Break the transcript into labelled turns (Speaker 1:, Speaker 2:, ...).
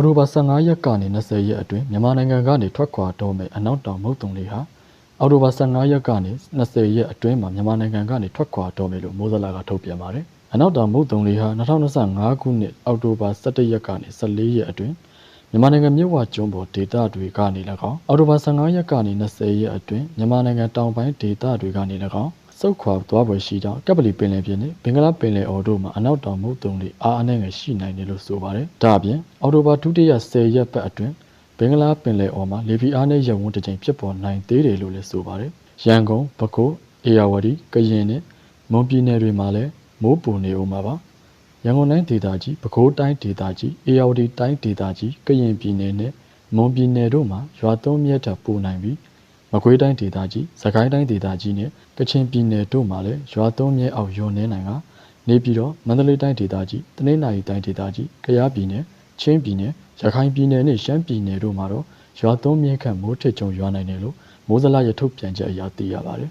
Speaker 1: အော်တိုဘာ15ရက်ကနေ20ရက်အတွင်းမြန်မာနိုင်ငံကနေထွက်ခွာတော့မယ့်အနောက်တောင်မုတ်တုံတွေဟာအော်တိုဘာ15ရက်ကနေ20ရက်အတွင်းမှာမြန်မာနိုင်ငံကနေထွက်ခွာတော့မယ်လို့မိုးစလာကထုတ်ပြန်ပါတယ်။အနောက်တောင်မုတ်တုံတွေဟာ2025ခုနှစ်အောက်တိုဘာ17ရက်ကနေ14ရက်အတွင်းမြန်မာနိုင်ငံမြစ်ဝကျွန်းပေါ်ဒေသတွေကနေ၎င်းအော်တိုဘာ15ရက်ကနေ20ရက်အတွင်းမြန်မာနိုင်ငံတောင်ပိုင်းဒေသတွေကနေ၎င်း စုတ်ခွာသွားပွဲရှိကြောင်းကပ်ပလီပင်လယ်ပြင်နဲ့ဘင်္ဂလားပင်လယ်အော်တို့မှာအနောက်တောင်မုတ်တုံတွေအားအနှဲငယ်ရှိနိုင်တယ်လို့ဆိုပါတယ်။ဒါအပြင်အော်တိုဘာဒုတိယ10ရက်ပတ်အတွင်းဘင်္ဂလားပင်လယ်အော်မှာလေပြင်းအားနည်းရပ်ဝန်းတစ်ကြိမ်ဖြစ်ပေါ်နိုင်သေးတယ်လို့လည်းဆိုပါတယ်။ရန်ကုန်၊ပဲခူး၊အေရဝတီ၊ကရင်နဲ့မွန်ပြည်နယ်တွေမှာလည်းမိုးပူနေဦးမှာပါ။ရန်ကုန်တိုင်းဒေသကြီးပဲခူးတိုင်းဒေသကြီးအေရဝတီတိုင်းဒေသကြီးကရင်ပြည်နယ်နဲ့မွန်ပြည်နယ်တို့မှာရွာသွန်းမြတ်ထပ်ပူနိုင်ပြီး မကွေးတိုင်းဒေသကြီး၊စကိုင်းတိုင်းဒေသကြီးနဲ့ကချင်ပြည်နယ်တို့မှာလည်းရွာသွန်းမြဲအောက်ယွန်းနေနိုင်ကနေပြည်တော်မန္တလေးတိုင်းဒေသကြီးတနင်္သာရီတိုင်းဒေသကြီးကယားပြည်နယ်ချင်းပြည်နယ်ရခိုင်ပြည်နယ်နဲ့ရှမ်းပြည်နယ်တို့မှာတော့ရွာသွန်းမြဲခန့်မိုးထစ်ကြုံရွာနိုင်တယ်လို့မိုးစလရထုတ်ပြန်ချက်အရသိရပါတယ်